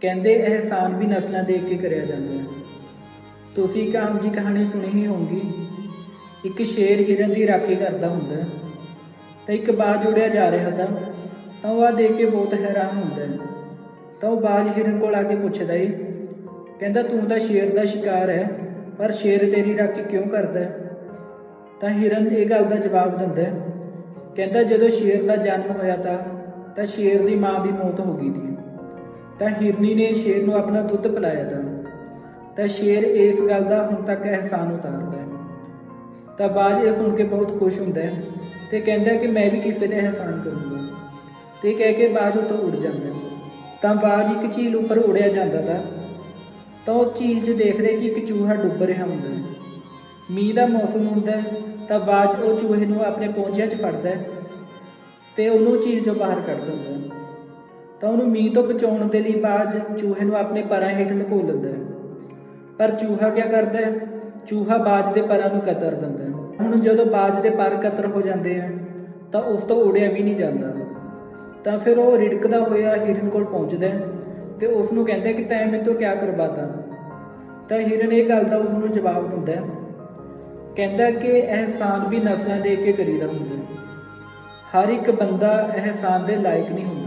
ਕਹਿੰਦੇ ਅਹਿਸਾਨ ਵੀ ਨਸਲਾਂ ਦੇਖ ਕੇ ਕਰਿਆ ਜਾਂਦਾ ਹੈ। ਤੁਸੀਂ ਕਾਮ ਆਮ ਜੀ ਕਹਾਣੀ ਸੁਣੀ ਹੀ ਹੋਊਗੀ। ਇੱਕ ਸ਼ੇਰ ਹਿਰਨ ਦੀ ਰਾਖੀ ਕਰਦਾ ਹੁੰਦਾ ਹੈ ਤਾਂ ਇੱਕ ਬਾਜ ਜੁੜਿਆ ਜਾ ਰਿਹਾ ਤਾਂ ਤਾਂ ਉਹ ਆ ਦੇਖ ਕੇ ਬਹੁਤ ਹੈਰਾਨ ਹੁੰਦਾ ਤਾਂ ਉਹ ਬਾਜ ਹਿਰਨ ਕੋਲ ਆ ਕੇ ਪੁੱਛਦਾ ਏ, ਕਹਿੰਦਾ ਤੂੰ ਤਾਂ ਸ਼ੇਰ ਦਾ ਸ਼ਿਕਾਰ ਹੈ, ਪਰ ਸ਼ੇਰ ਤੇਰੀ ਰਾਖੀ ਕਿਉਂ ਕਰਦਾ ਤਾਂ ਹਿਰਨ ਇਹ ਗੱਲ ਦਾ ਜਵਾਬ ਦਿੰਦਾ ਕਹਿੰਦਾ ਜਦੋਂ ਸ਼ੇਰ ਦਾ ਜਨਮ ਹੋਇਆ ਤਾਂ ਤਾਂ ਸ਼ੇਰ ਦੀ ਮਾਂ ਦੀ ਮੌਤ ਹੋ ਗਈ ਸੀ। ਤਾਂ ਹਿਰਨੀ ਨੇ ਸ਼ੇਰ ਨੂੰ ਆਪਣਾ ਦੁੱਧ ਪਿਲਾਇਆ ਤਾਂ। ਤਾਂ ਸ਼ੇਰ ਇਸ ਗੱਲ ਦਾ ਹੁਣ ਤੱਕ ਅਹਿਸਾਨ ਉਤਾਰਦਾ ਹੈ। ਤਾਂ ਬਾਜ ਇਹ ਸੁਣ ਕੇ ਬਹੁਤ ਖੁਸ਼ ਹੁੰਦਾ ਹੈ ਤੇ ਕਹਿੰਦਾ ਕਿ ਮੈਂ ਵੀ ਕਿਸੇ ਦਾ ਅਹਿਸਾਨ ਕਰੂੰਗਾ। ਤੇ ਕਹਿ ਕੇ ਬਾਜ ਉੱਤੋਂ ਉੱਡ ਜਾਂਦਾ ਤਾਂ ਬਾਜ ਇੱਕ ਝੀਲ ਉੱਪਰ ਉੜਿਆ ਜਾਂਦਾ ਤਾਂ। ਤਾਂ ਉਹ ਝੀਲ 'ਚ ਦੇਖ ਰਿਹਾ ਕਿ ਇੱਕ ਚੂਹਾ ਡੁੱਬ ਰਿਹਾ ਹੁੰਦਾ ਹੈ। ਮੀਂਹ ਦਾ ਮੌਸਮ ਹੁੰਦਾ ਤਾਂ ਬਾਜ ਉਹ ਚੂਹੇ ਨੂੰ ਆਪਣੇ ਪੌਂਚਿਆਂ 'ਚ ਫੜਦਾ ਹੈ ਤੇ ਉਹਨੂੰ ਝੀਲ 'ਚੋਂ ਬਾਹਰ ਕੱਢ ਦਿੰਦਾ ਤਾਂ ਉਹਨੂੰ ਮੀਂਹ ਤੋਂ ਬਚਾਉਣ ਦੇ ਲਈ ਬਾਜ ਚੂਹੇ ਨੂੰ ਆਪਣੇ ਪਰਾਂ ਹੇਠ ਲੁਕੋ ਲੈਂਦਾ ਹੈ। ਪਰ ਚੂਹਾ ਕੀ ਕਰਦਾ ਹੈ? ਚੂਹਾ ਬਾਜ ਦੇ ਪਰਾਂ ਨੂੰ ਕਤਰ ਦਿੰਦਾ ਹੈ। ਹੁਣ ਜਦੋਂ ਬਾਜ ਦੇ ਪਰ ਕਤਰ ਹੋ ਜਾਂਦੇ ਆ, ਤਾਂ ਉਸ ਤੋਂ ਉੜਿਆ ਵੀ ਨਹੀਂ ਜਾਂਦਾ। ਤਾਂ ਫਿਰ ਉਹ ਰਿੜਕਦਾ ਹੋਇਆ ਹਿਰਨ ਕੋਲ ਪਹੁੰਚਦਾ ਹੈ ਤੇ ਉਸ ਨੂੰ ਕਹਿੰਦਾ ਕਿ ਤੈਂ ਮੇਰੇ ਤੋਂ ਕੀ ਕਰਵਾਤਾ? ਤਾਂ ਹਿਰਨ ਇਹ ਗੱਲ ਦਾ ਉਸ ਨੂੰ ਜਵਾਬ ਦਿੰਦਾ ਹੈ। ਕਹਿੰਦਾ ਕਿ ਅਹਿਸਾਨ ਵੀ ਨਸਲਾਂ ਦੇ ਕੇ ਕਰੀਦਾ ਹੁੰਦਾ ਹਰ ਇੱਕ ਬੰਦਾ ਅਹਿਸਾਨ ਦੇ ਲਾਇਕ ਨਹੀਂ ਹੁੰਦਾ।